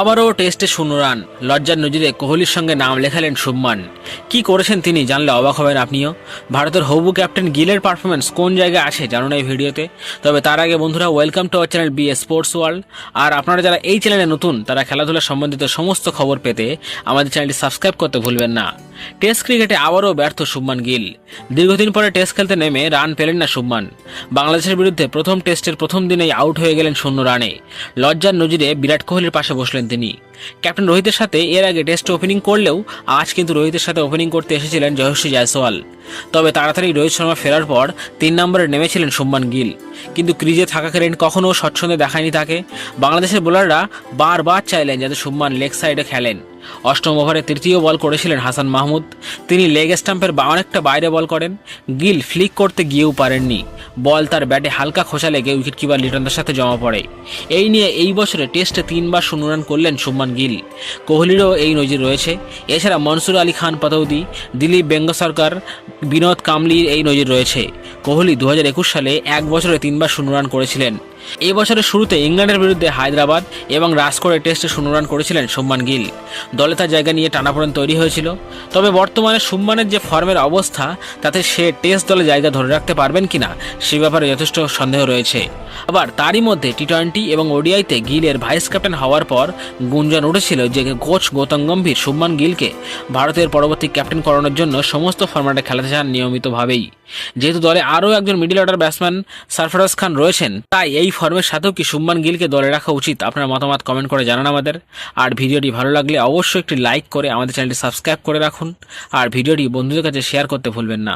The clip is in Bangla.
আবারও টেস্টে শূন্য রান। লজ্জার নজিরে কোহলির সঙ্গে নাম লেখালেন শুভমান। কি করেছেন তিনি জানলে অবাক হবেন আপনিও। ভারতের হবু ক্যাপ্টেন গিলের পারফরমেন্স কোন জায়গায় আছে জানুন এই ভিডিওতে। তবে তার আগে বন্ধুরা welcome to our channel B A sports world আর আপনারা যারা এই চ্যানেলে নতুন, তারা খেলাধুলা সম্বন্ধিত সমস্ত খবর পেতে আমাদের চ্যানেলটি সাবস্ক্রাইব করতে ভুলবেন না। টেস্ট ক্রিকেটে আবারও ব্যর্থ শুভমান গিল। দীর্ঘদিন পরে টেস্ট খেলতে নেমে রান পেলেন না শুভমান। বাংলাদেশের বিরুদ্ধে প্রথম টেস্টের প্রথম দিনেই আউট হয়ে গেলেন শূন্য রানে। লজ্জার নজিরে বিরাট কোহলির পাশে বসলেন তিনি। ক্যাপ্টেন রোহিতের সাথে এর আগে টেস্ট ওপেনিং করলেও আজ কিন্তু রোহিতের সাথে ওপেনিং করতে এসেছিলেন জয়শ্রী জয়সওয়াল। তবে তাড়াতাড়ি রোহিত শর্মা ফেরার পর তিন নম্বরে নেমেছিলেন শুভমান গিল। কিন্তু ক্রিজে থাকাকালীন কখনও স্বচ্ছন্দে দেখায়নি তাকে। বাংলাদেশের বোলাররা বারবার চাইলেন যাতে শুভমান লেগ সাইডে খেলেন। অষ্টম ওভারে তৃতীয় বল করেছিলেন হাসান মাহমুদ। তিনি লেগ স্টাম্পের অনেকটা বাইরে বল করেন। গিল ফ্লিক করতে গিয়েও পারেননি। বল তার ব্যাটে হালকা খোঁচা লেগে উইকেট কিপার লিটনদার সাথে জমা পড়ে। এই নিয়ে এই বছরে টেস্টে তিনবার শূন্য রান করলেন শুভমান গিল। কোহলিরও এই নজির রয়েছে। এছাড়া মনসুর আলী খান, পাতৌদি, দিলীপ বেঙ্গ সরকার বিনোদ কামলির এই নজির রয়েছে। কোহলি দু হাজার একুশ সালে এক বছরে তিনবার শূন্য রান করেছিলেন। এই বছরের শুরুতে ইংল্যান্ডের বিরুদ্ধে হায়দ্রাবাদ এবং রাজকোটে টেস্টে শূন্য রান করেছিলেন শুভমান গিল। দলে তার জায়গা নিয়ে টানাপোড়েন তৈরি হয়েছিল। তবে বর্তমানে শুভমানের যে ফর্মের অবস্থা, তাতে সে টেস্ট দলে জায়গা ধরে রাখতে পারবেন কিনা, সে ব্যাপারে যথেষ্ট সন্দেহ রয়েছে। আবার তারই মধ্যে টি টোয়েন্টি এবং ওডিআইতে গিলের ভাইস ক্যাপ্টেন হওয়ার পর গুঞ্জন উঠেছিল যে কোচ গৌতম গম্ভীর শুভমান গিলকে ভারতের পরবর্তী ক্যাপ্টেন করানোর জন্য সমস্ত ফরম্যাটে খেলাতে চান নিয়মিতভাবেই। যেহেতু দলে আরও একজন middle order batsman Sarfaraz Khan রয়েছেন, তাই এই ফর্মের সাথেও কি শুভমান গিলকে দলে রাখা উচিত? আপনার মতামত কমেন্ট করে জানান আমাদের। আর ভিডিওটি ভালো লাগলে অবশ্যই একটি লাইক করে আমাদের চ্যানেলটি সাবস্ক্রাইব করে রাখুন। আর ভিডিওটি বন্ধুদের কাছে শেয়ার করতে ভুলবেন না।